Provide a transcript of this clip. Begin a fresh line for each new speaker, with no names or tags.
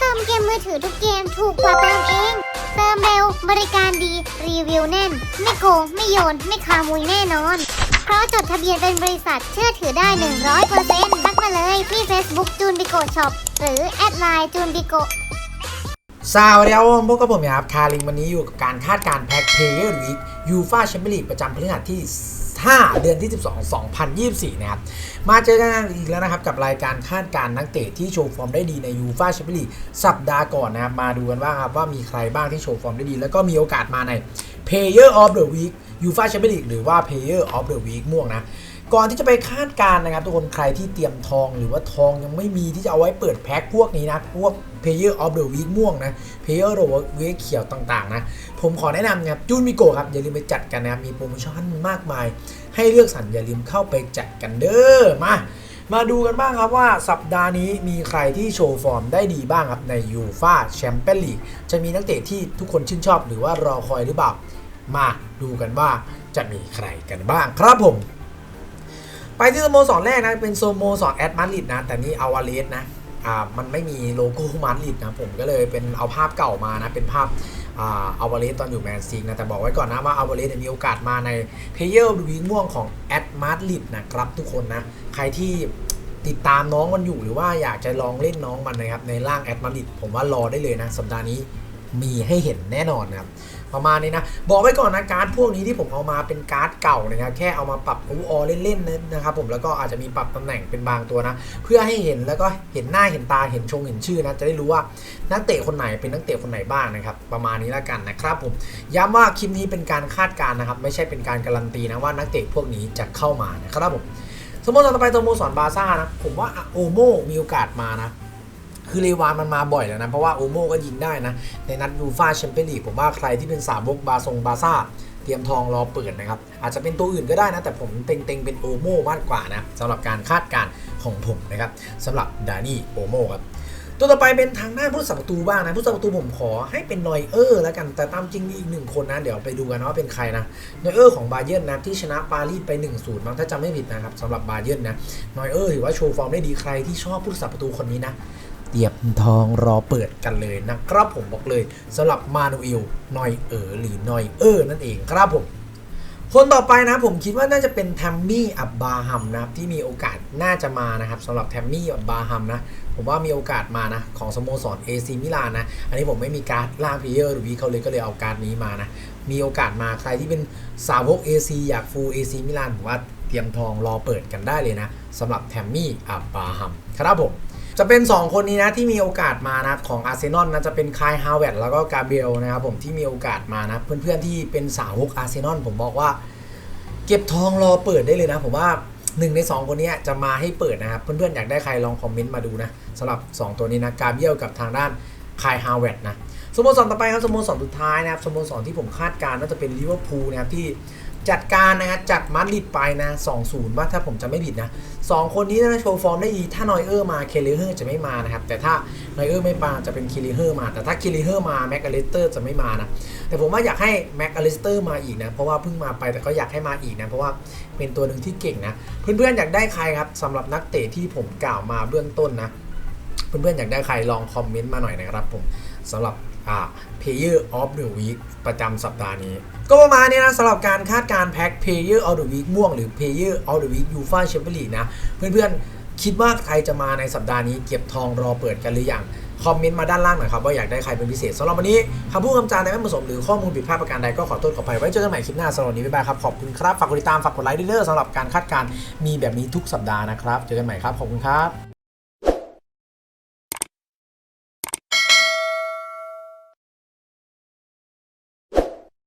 เติมเกมมือถือทุกเกมถูกกว่าเติมเอง เติมเร็วบริการดี รีวิวแน่น ไม่โกง ไม่โยน ไม่ขามยแน่นอน เพราะจดทะเบียนเป็นบริษัทเชื่อถือได้ 100%ทักมาเลยที่ Facebook จูนบิโกช็อปหรือแอดไลน์จูนบิโก
สวัสดีครับผพวกกับผมครับ คาริงวันนี้อยู่กับการคาดการแพ็กเพย์หอร์อีกยูฟาแชมเปี้ยนลีกประจำพฤหัสที่ 5 เดือนที่ 12 2024 นะครับ มาเจอกันอีกแล้วนะครับ กับรายการคาดการณ์นักเตะที่โชว์ฟอร์มได้ดีในยูฟาแชมเปี้ยนลีกสัปดาห์ก่อนนะครับ มาดูกันว่าครับว่ามีใครบ้างที่โชว์ฟอร์มได้ดี แล้วก็มีโอกาสมาใน Player of the Week ยูฟาแชมเปี้ยนลีกหรือว่า Player of the Week ม่วงนะ ก่อนที่จะไปคาดการณ์นะครับ ทุกคนใครที่เตรียมทองหรือว่าทองยังไม่มีที่จะเอาไว้เปิดแพ็คพวกนี้นะ พวก Player of the Week ม่วงนะ Player of the Week เขียวต่างๆ นะ ผมขอแนะนำนะครับจูนมิโกะครับ อย่าลืมไปจัดกันนะครับมีโปรโมชั่นมากมาย ให้เลือกสรรอย่าลืมเข้าไปจัดกันเด้อมามาดูกันบ้างครับว่าสัปดาห์นี้มีใครที่โชว์ฟอร์มได้ดีบ้างครับในยูฟาแชมเปี้ยนลีกจะมีนักเตะที่ทุกคนชื่นชอบหรือว่ารอคอยหรือเปล่า มาดูกันว่าจะมีใครกันบ้างครับผม ไปที่สโมสรแรกนะเป็นสโมสรแอดมาริดนะ แต่นี่อาวาเลสนะอ่ามันไม่มีโลโก้มาริดนะผมก็เลยเป็นเอาภาพเก่ามานะ เป็นภาพอ่าอาวาเลสตอนอยู่แมนซีนะ แต่บอกไว้ก่อนนะว่าอาวาเลสมีโอกาสมาในเพเยอร์วีม่วงของแอดมาริดนะครับทุกคนนะ ใครที่ติดตามน้องมันอยู่หรือว่าอยากจะลองเล่นน้องมันนะครับในร่างแอดมาริดผมว่ารอได้เลยนะสัปดาห์นี้ มีให้เห็นแน่นอนนะครับประมาณนี้นะ บอกไว้ก่อนนะการ์ดพวกนี้ที่ผมเอามาเป็นการ์ดเก่านะครับแค่เอามาปรับอูออเล่นๆนะครับผมแล้วก็อาจจะมีปรับตำแหน่งเป็นบางตัวนะ เพื่อให้เห็นแล้วก็เห็นหน้าเห็นตาเห็นชงเห็นชื่อนะจะได้รู้ว่านักเตะคนไหนเป็นนักเตะคนไหนบ้างนะครับประมาณนี้แล้วกันนะครับผมย้ำว่าคลิปนี้เป็นการคาดการณ์นะครับไม่ใช่เป็นการการันตีนะว่านักเตะพวกนี้จะเข้ามานะครับผมสโมสรต่อไปสโมสรบาร์ซ่านะผมว่าโอโมมีโอกาสมานะ คือเลวานมันมาบ่อยแล้วนะ เพราะว่าโอโมก็ยิงได้นะ ในนัดยูฟาแชมเปี้ยนลีกผมว่าใครที่เป็นสาวกบาซงบาซ่าเตรียมทองรอเปิดนะครับ อาจจะเป็นตัวอื่นก็ได้นะ แต่ผมเต็งๆเป็นโอโมมากกว่านะสำหรับการคาดการณ์ของผมนะครับสำหรับดานี่โอโมครับตัวต่อไปเป็นทางด้าผู้สักประตูบ้างนะผู้สักประตูผมขอให้เป็นนอยเออร์แล้วกันแต่ตามจริงมีอีกหนึ่งคนนะ เดี๋ยวไปดูกันนะว่าเป็นใครนะนอยเออร์ของบาเยิร์นนะที่ชนะปารีสไป1-0มั้งถ้าจำไม่ผิดนะครับสำหรับบาเยิร์นนะนอยเออร์ถือว่าโชว์ฟอร์มได้ดีใครที่ชอบผู้สักประตูคนนี้นะ เตรียมทองรอเปิดกันเลยนะครับผมบอกเลยสำหรับมานูเอลนอยเออหรือนอยเออร์นั่นเองครับผม คนต่อไปนะผมคิดว่าน่าจะเป็นแทมมี่อับบาฮัมนะครับที่มีโอกาสน่าจะมานะครับสำหรับแทมมี่อับบาฮัมนะผมว่ามีโอกาสมานะ ของสโมสรเอซีมิลานนะ อันนี้ผมไม่มีการ์ดล่างพลเยอร์หรือวีเขาเลยก็เลยเอาการ์ดนี้มานะ มีโอกาสมาใครที่เป็นสาวก AC อยากฟูล AC มิลานผมว่าเตรียมทองรอเปิดกันได้เลยนะสำหรับแทมมี่อับบาฮัมครับผม จะเป็น 2 คนนี้นะที่มีโอกาสมานะของอาร์เซนอลนะจะเป็นคายฮาวเวตแล้วก็กาเบรียลนะครับผมที่มีโอกาสมานะ เพื่อนๆที่เป็นสาวกอาร์เซนอลผมบอกว่า เก็บทองรอเปิดได้เลยนะ ผมว่า1ใน 2 คนนี้จะมาให้เปิดนะครับ เพื่อนๆอยากได้ใครลองคอมเมนต์มาดูนะสำหรับ 2 ตัวนี้นะกาเบรียลกับทางด้านคายฮาวเวตนะสโมสรต่อไปครับสโมสรสุดท้ายนะครับสโมสรที่ผมคาดการณ์น่าจะเป็นลิเวอร์พูลนะครับที่ จัดการนะครับจัดมาดริดไปนะ2-0ว่าถ้าผมจะไม่ผิดนะสองคนนี้นะโชว์ฟอร์มได้ดีถ้านอยเออร์มาเคลิเฮอร์จะไม่มานะครับแต่ถ้านอยเออร์ไม่มาจะเป็นเคลิเฮอร์มา แต่ถ้าเคลิเฮอร์มาแม็กอลิสเตอร์จะไม่มานะแต่ผมว่าอยากให้แม็กอลิสเตอร์มาอีกนะเพราะว่าเพิ่งมาไปแต่ก็อยากให้มาอีกนะเพราะว่าเป็นตัวหนึ่งที่เก่งนะเพื่อนๆอยากได้ใครครับสำหรับนักเตะที่ผมกล่าวมาเบื้องต้นนะเพื่อนๆอยากได้ใครลองคอมเมนต์มาหน่อยนะครับผม สำหรับอ่า Player of the Week ประจำสัปดาห์นี้ ก็ประมาณนี้นะสำหรับการคาดการแพ็ค Player of the Week ม่วงหรือ Player of the Week UEFA Champions League นะ เพื่อนๆ คิดว่าใครจะมาในสัปดาห์นี้ เก็บทองรอเปิดกันหรือยังคอมเมนต์มาด้านล่างหน่อยครับ ว่าอยากได้ใครเป็นพิเศษสำหรับวันนี้คำพูดคำจาใดไม่เหมาะสมหรือข้อมูลผิดพลาดประการใดก็ขอโทษขออภัยไว้เจอกันใหม่คลิปหน้าสำหรับวันนี้บ๊ายบายครับ ขอบคุณครับ ฝากกดติดตาม ฝากกดไลค์ด้วยเด้อสำหรับการคาดการณ์มีแบบนี้ทุกสัปดาห์นะครับ เจอกันใหม่ครับ ขอบคุณครับ